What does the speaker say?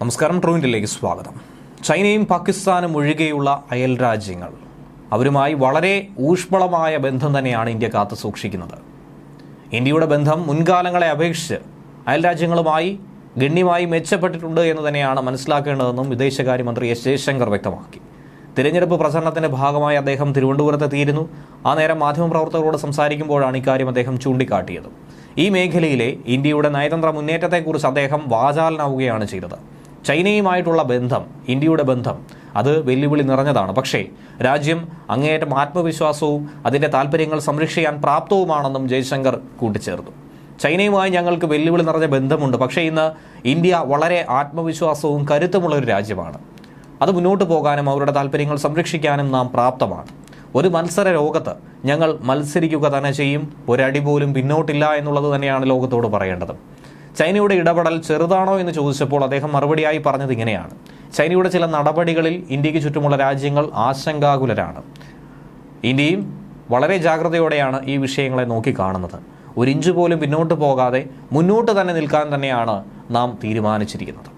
നമസ്കാരം ട്രൂവിന്റിലേക്ക് സ്വാഗതം. ചൈനയും പാകിസ്ഥാനും ഒഴികെയുള്ള അയൽ രാജ്യങ്ങൾ അവരുമായി വളരെ ഊഷ്മളമായ ബന്ധം തന്നെയാണ് ഇന്ത്യ കാത്തു സൂക്ഷിക്കുന്നത്. ഇന്ത്യയുടെ ബന്ധം മുൻകാലങ്ങളെ അപേക്ഷിച്ച് അയൽ രാജ്യങ്ങളുമായി ഗണ്യമായി മെച്ചപ്പെട്ടിട്ടുണ്ട് എന്ന് തന്നെയാണ് മനസ്സിലാക്കേണ്ടതെന്നും വിദേശകാര്യമന്ത്രി എസ് ജയശങ്കർ വ്യക്തമാക്കി. തിരഞ്ഞെടുപ്പ് പ്രചരണത്തിന്റെ ഭാഗമായി അദ്ദേഹം തിരുവനന്തപുരത്തെത്തിയിരുന്നു ആ നേരം മാധ്യമപ്രവർത്തകരോട് സംസാരിക്കുമ്പോഴാണ് ഇക്കാര്യം അദ്ദേഹം ചൂണ്ടിക്കാട്ടിയത്. ഈ മേഖലയിലെ ഇന്ത്യയുടെ നയതന്ത്ര മുന്നേറ്റത്തെക്കുറിച്ച് അദ്ദേഹം വാചാലനാവുകയാണ് ചെയ്തത്. ചൈനയുമായിട്ടുള്ള ബന്ധം ഇന്ത്യയുടെ ബന്ധം അത് വെല്ലുവിളി നിറഞ്ഞതാണ്. പക്ഷേ രാജ്യം അങ്ങേയറ്റം ആത്മവിശ്വാസവും അതിന്റെ താല്പര്യങ്ങൾ സംരക്ഷിക്കാൻ പ്രാപ്തവുമാണെന്നും ജയശങ്കർ കൂട്ടിച്ചേർത്തു. ചൈനയുമായി ഞങ്ങൾക്ക് വെല്ലുവിളി നിറഞ്ഞ ബന്ധമുണ്ട്. പക്ഷേ ഇന്ന് ഇന്ത്യ വളരെ ആത്മവിശ്വാസവും കരുത്തുമുള്ള ഒരു രാജ്യമാണ്. അത് മുന്നോട്ട് പോകാനും അവരുടെ താല്പര്യങ്ങൾ സംരക്ഷിക്കാനും നാം പ്രാപ്തമാണ്. ഒരു മത്സര ലോകത്ത് ഞങ്ങൾ മത്സരിക്കുക തന്നെ ചെയ്യും. ഒരടി പോലും പിന്നോട്ടില്ല എന്നുള്ളത് തന്നെയാണ് ലോകത്തോട് പറയേണ്ടത്. ചൈനയുടെ ഇടപെടൽ ചെറുതാണോ എന്ന് ചോദിച്ചപ്പോൾ അദ്ദേഹം മറുപടിയായി പറഞ്ഞത് ഇങ്ങനെയാണ്. ചൈനയുടെ ചില നടപടികളിൽ ഇന്ത്യയ്ക്ക് ചുറ്റുമുള്ള രാജ്യങ്ങൾ ആശങ്കാകുലരാണ്. ഇന്ത്യയും വളരെ ജാഗ്രതയോടെയാണ് ഈ വിഷയങ്ങളെ നോക്കിക്കാണുന്നത് ഒരു ഇഞ്ച് പോലും പിന്നോട്ട് പോകാതെ മുന്നോട്ട് തന്നെ നിൽക്കാൻ തന്നെയാണ് നാം തീരുമാനിച്ചിരിക്കുന്നത്.